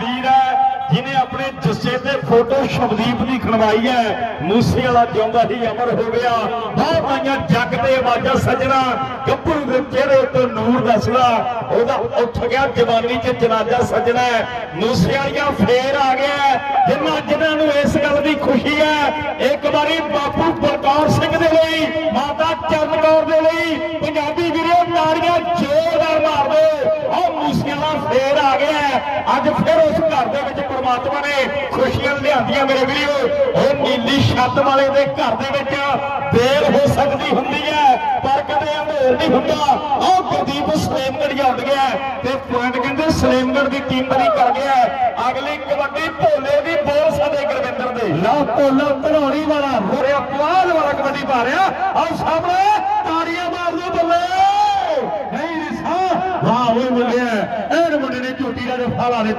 ਵੀਰ ਹੈ ਜਿਨੇ ਆਪਣੇ ਜੱਸੇ ਤੇ ਫੋਟੋ ਸ਼ਬਦੀਪ ਦੀ ਖਣਵਾਈ ਹੈ। ਮੂਸੇ ਵਾਲਾ ਜਿਉਂਦਾ ਹੀ ਅਮਰ ਹੋ ਗਿਆ। ਬਹੁਤ ਆਈਆਂ ਜੱਗ ਤੇ ਆਵਾਜ਼ਾਂ ਸਜਣਾ, ਗੱਭਰੂ ਦੇ ਚਿਹਰੇ ਉੱਤੇ ਨੂਰ ਦੱਸਦਾ। ਉਹਦਾ ਉੱਠ ਗਿਆ, ਜਵਾਨੀ 'ਚ ਜਨਾਜ਼ਾ ਸਜਣਾ ਮੂਸੇ ਵਾਲੀਆਂ ਫੇਰ ਆ ਗਿਆ ਜਿਨ੍ਹਾਂ ਜਿਨ੍ਹਾਂ ਨੂੰ ਇਸ ਗੱਲ ਦੀ ਖੁਸ਼ੀ ਹੈ, ਇੱਕ ਵਾਰੀ ਬਾਪੂ ਬਲਕੌਰ ਸਿੰਘ ਦੇ ਲਈ ਮਾਤਾ ਚਰਨ ਕੌਰ ਦੇ ਲਈ ਪੰਜਾਬੀ ਵੀਰੋ ਤਾੜੀਆਂ ਜ਼ੋਰਦਾਰ ਮਾਰ ਦਿਓ ਉਹ ਮੂਸੇ ਆ ਗਿਆ ਅੱਜ ਫਿਰ ਉਸ ਘਰ ਦੇ ਵਿੱਚ ਪਰਮਾਤਮਾ ਨੇ ਖੁਸ਼ੀਆਂ ਲਿਆਂਦੀਆਂ ਮੇਰੇ ਵੀਰੋ। ਉਹ ਨੀਲੀ ਛੱਤ ਵਾਲੇ ਦੇ ਘਰ ਦੇ ਵਿੱਚ ਦੇਰ ਹੋ ਸਕਦੀ ਹੁੰਦੀ ਹੈ, ਪਰ ਕਦੇ ਹਨੇਰ ਨਹੀਂ ਹੁੰਦਾ। ਉਹ ਗੁਰਦੀਪ ਸਲੇਮਗੜ੍ਹ ਉੱਡ ਗਿਆ ਤੇ ਪੁਆਇੰਟ ਕਹਿੰਦੇ ਸਲੇਮਗੜ੍ਹ ਦੀ ਟੀਮ ਬਣੀ ਕਰ ਗਿਆ ਅਗਲੀ ਕਬੱਡੀ ਭੋਲੇ ਦੀ ਬੋਲ ਸਾਡੇ ਗੁਰਵਿੰਦਰ ਦੇ। ਲਓ ਭੋਲਾ ਧਨੌੜੀ ਵਾਲਾ ਹੋਰੇ ਅਪਵਾਦ ਵਾਲਾ ਕਬੱਡੀ ਪਾ ਰਿਹਾ। ਆਹ ਸਾਹਮਣੇ ਤਾੜੀਆਂ ਮਾਰ ਦਿਓ ਬੱਲੇ। ਨਹੀਂ ਰਿਸਾ ਵਾਹ, ਉਹ ਮੁੰਡਿਆ বিলারে ফালারে